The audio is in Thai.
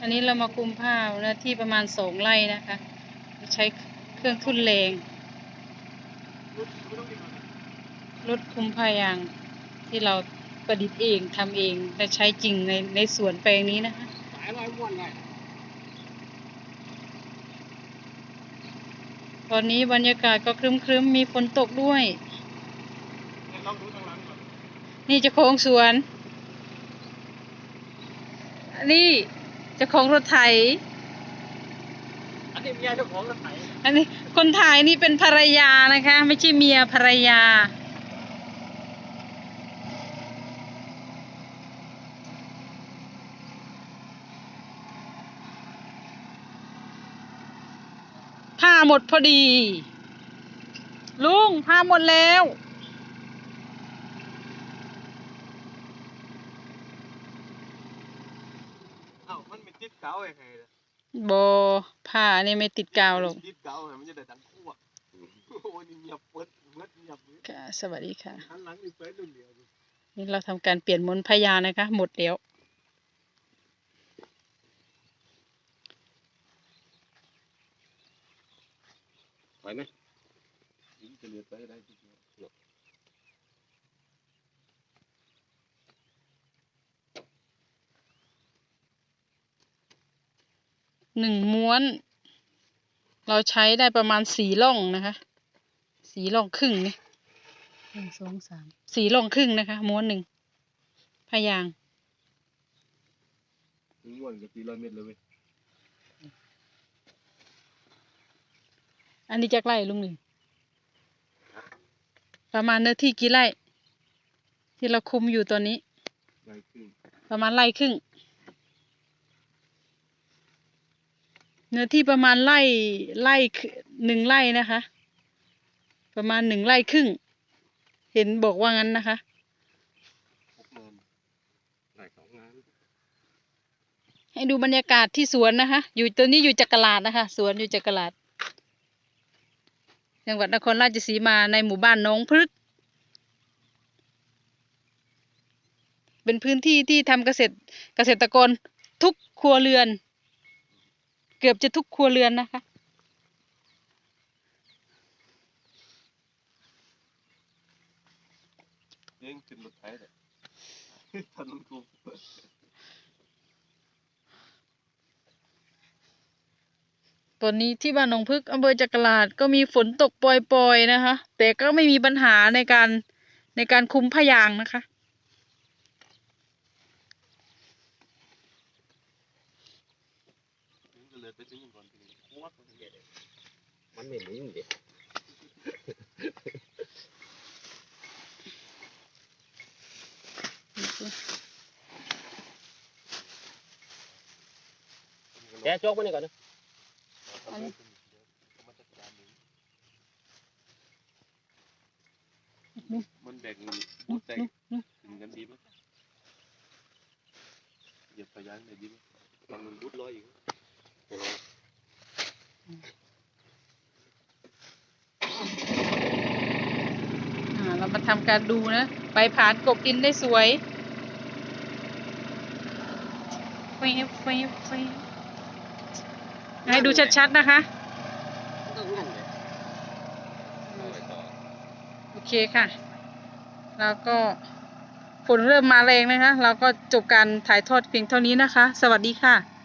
อันนี้เรามาคุมผ้าเนื้อที่ประมาณสองไร่นะคะ ใช้เครื่องทุ่นแรงรถคุมผ้ายางที่เราประดิษฐ์เองทำเองและใช้จริงในในสวนแปลงนี้นะคะสายลอยวนเลยตอนนี้บรรยากาศก็ครึ้มๆมีฝนตกด้วยนี่จ้าของสวนนนี้ เจ้าของรถไถ อันนี้เมียเจ้าของรถไถอันนี้คนถ่ายนี่เป็นภรรยานะคะ ไม่ใช่เมียภรรยา ผ้าหมดพอดี ลุงผ้าหมดแล้ว เอ้ามันไม่ติดเกาไอ้ไงล่ะบอผ้านี่ไม่ติดกาวหรอกติดเกาไงมันจะได้ดังคั่วโอ้ยนี่เงียบเปิดเงียบเงียบเลยค่ะ สวัสดีค่ะ หันหลังนี่เปิดดูเดียวดินี่เราทำการเปลี่ยนมนต์พยานะคะ หมดแล้วไปไหมยิงจะเลือดไปได้ทีเดียว หนึ่งม้วน เราใช้ได้ประมาณสี่ล่องนะคะสี่ล่องครึ่งนี่หนึ่งสองสามสี่ล่องครึ่งนะคะ ม้วนหนึ่งพยางถึงม้วนก็สี่ร้อยเมตรเลยเว้ยอันนี้จะไร่ลุงหนึ่งประมาณเนื้อที่กี่ไร่ที่เราคุมอยู่ตอนนี้ได้ครึ่งประมาณไร่ครึ่ง เนื้อที่ประมาณไร่ไร่ครึ่งหนึ่งไร่นะคะ ประมาณหนึ่งไร่ครึ่ง เห็นบอกว่างั้นนะคะหกหมื่นได้สองงานให้ดูบรรยากาศที่สวนนะคะ อยู่ตัวนี้อยู่จักราดนะคะ สวนอยู่จักราดจังหวัดนครราชสีมาในหมู่บ้านหน้องพฤกษ์เป็นพื้นที่ที่ทำเกษตรเกษตรกรทุกครัวเรือน เกือบจะทุกครัวเรือนนะคะเลี้ยงขึ้นรถไถเลยถนนกูตอนนี้ที่บ้านหนองพึกอำเภอจักราดก็มีฝนตกปล่อยๆนะคะ แต่ก็ไม่มีปัญหาในการในการคุมพยางนะคะ ถึงก็เลยไปถึงก่อนทีนี้โคตร มันเด็ดมันไม่นิ่งเด็ดแกะโจกมานี่ก่อนนะอันนี้มันแบ่งบูดแตกถึงกันดีมั้ยเหยียบพยานได้ดีมั้ยบางมันบูดลอยอีกอ่า เรามาทำการดูนะ ใบผานกบดินได้สวยเฟบเฟบเฟบให้ดูชัดๆนะคะต้องงั้นเลยเอาไว้ต่อโอเคค่ะ แล้วก็ฝนเริ่มมาแรงนะคะ เราก็จบการถ่ายทอดเพียงเท่านี้นะคะ สวัสดีค่ะ